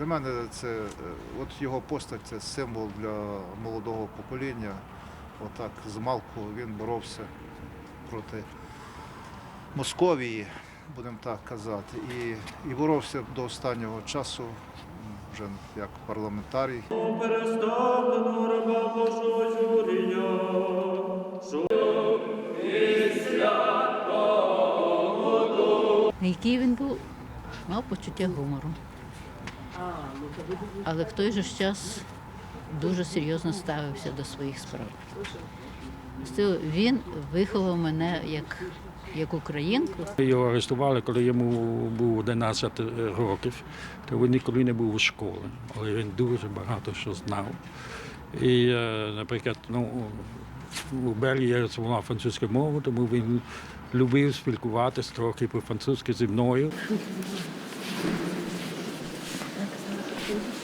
Для мене це е, от його постать це символ для молодого покоління. Отак з малку він боровся проти Московії, будемо так казати, і, і боровся до останнього часу вже як парламентарій. Який він був, мав почуття гумору. Але в той же час дуже серйозно ставився до своїх справ. Він виховав мене як, як українку. Його арештували, коли йому було 11 років, то він ніколи не був у школі, але він дуже багато що знав. І, е, наприклад, ну, у Берлі я розмовляв французькою мовою, тому він любив спілкуватися трохи по-французьки зі мною. Thank you.